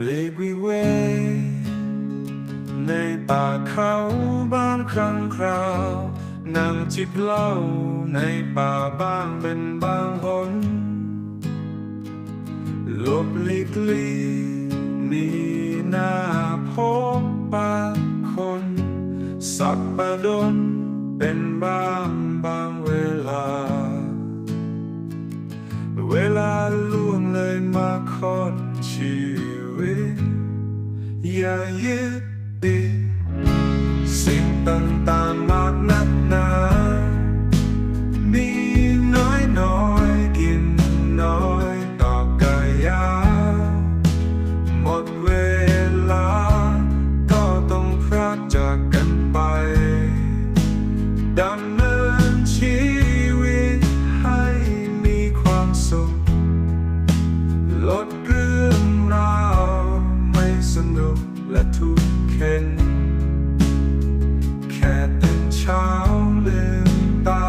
ปลีกวิเวในป่าเขาบ้านครั้งคราวนั่งจิบเหล้าในป่าบ้างเป็นบางหนลบลีกลีหนีหน้าพบปะคน สักประดนเป็นบางบางเวลา เวลาล่วงเลยมาคอน ชีวิต และทุกเข็นแค่ตื่นเช้าลืมตา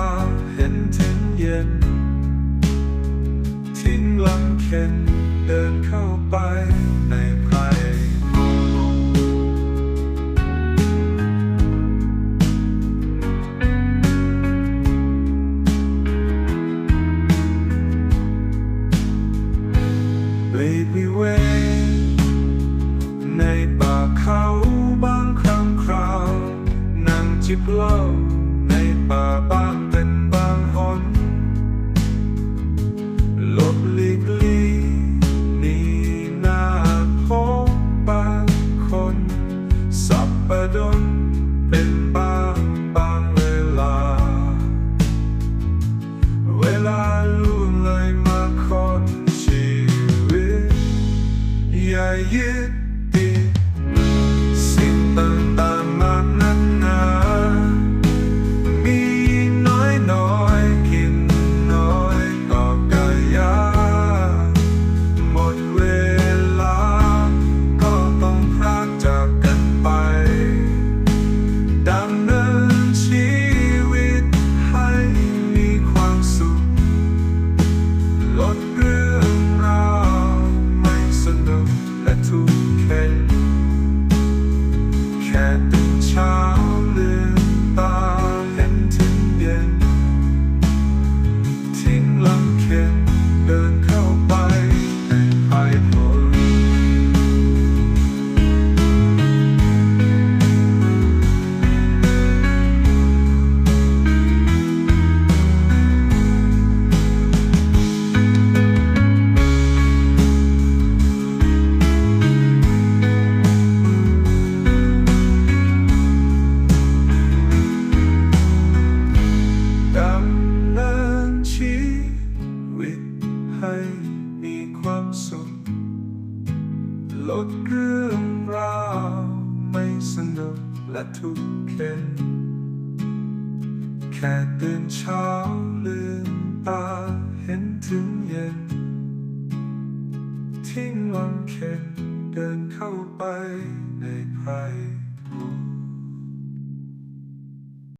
เห็นถึงเย็น ทิ้งลำเข็นเดินเข้าไปในไพรปลีกวิเว จิบเหล้าในป่าบ้างเป็นบางหนหลบหลีกลีนีหน้าพบบางคน สับประดนเป็นบางบางเวลา เวลาล่วงเลยมาคนชีวิตอย่ายึด และทุกเข็นแค่ตื่นเช้าลืมตาเห็นถึงเย็นทิ้งลำเข็นเดินเข้า